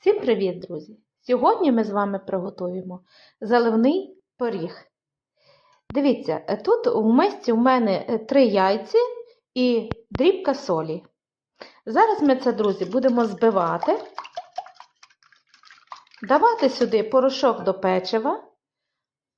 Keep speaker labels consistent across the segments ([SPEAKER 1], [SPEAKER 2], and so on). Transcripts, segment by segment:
[SPEAKER 1] Всім привіт, друзі! Сьогодні ми з вами приготуємо заливний пиріг. Дивіться, е, тут у мисці у мене е, три яйці і дрібка солі. Зараз ми це, друзі, будемо збивати, давати сюди порошок до печива,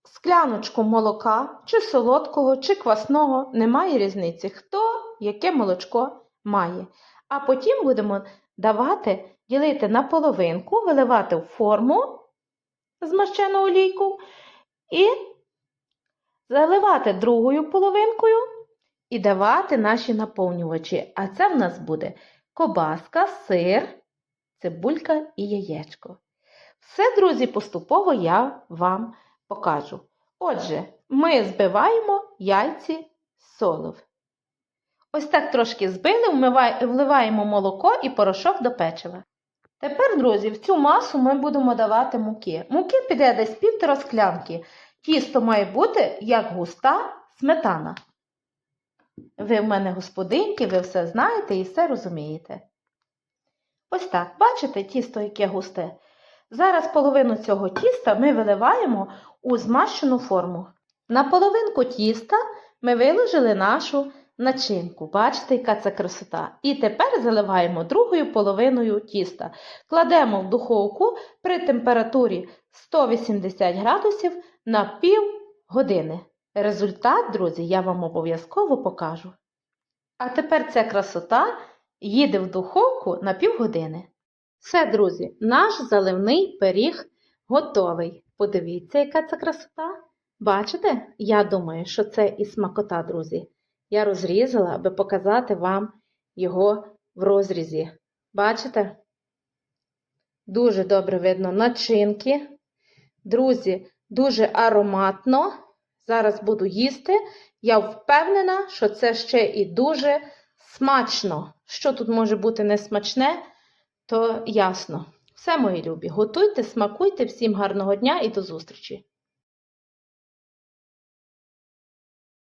[SPEAKER 1] скляночку молока, чи солодкого, чи квасного, немає різниці, хто яке молочко має. А потім будемо давати, ділити на половинку, виливати в форму змащену олійку і заливати другою половинкою і давати наші наповнювачі. А це в нас буде кобаска, сир, цибулька і яєчко. Все, друзі, поступово я вам покажу. Отже, ми збиваємо яйці з солов. Ось так трошки збили, вливаємо молоко і порошок до печива. Тепер, друзі, в цю масу ми будемо давати муки. Муки піде десь півтора склянки. Тісто має бути як густа сметана. Ви в мене господинки, ви все знаєте і все розумієте. Ось так, бачите тісто, яке густе? Зараз половину цього тіста ми виливаємо у змащену форму. На половинку тіста ми виложили нашу начинку. Бачите, яка це красота. І тепер заливаємо другою половиною тіста. Кладемо в духовку при температурі 180 градусів на пів години. Результат, друзі, я вам обов'язково покажу. А тепер ця красота їде в духовку на півгодини. Все, друзі, наш заливний пиріг готовий. Подивіться, яка це красота. Бачите? Я думаю, що це і смакота, друзі. Я розрізала, аби показати вам його в розрізі. Бачите? Дуже добре видно начинки. Друзі, дуже ароматно. Зараз буду їсти. Я впевнена, що це ще і дуже смачно. Що тут може бути несмачне, то ясно. Все, мої любі, готуйте, смакуйте, всім гарного дня і до зустрічі!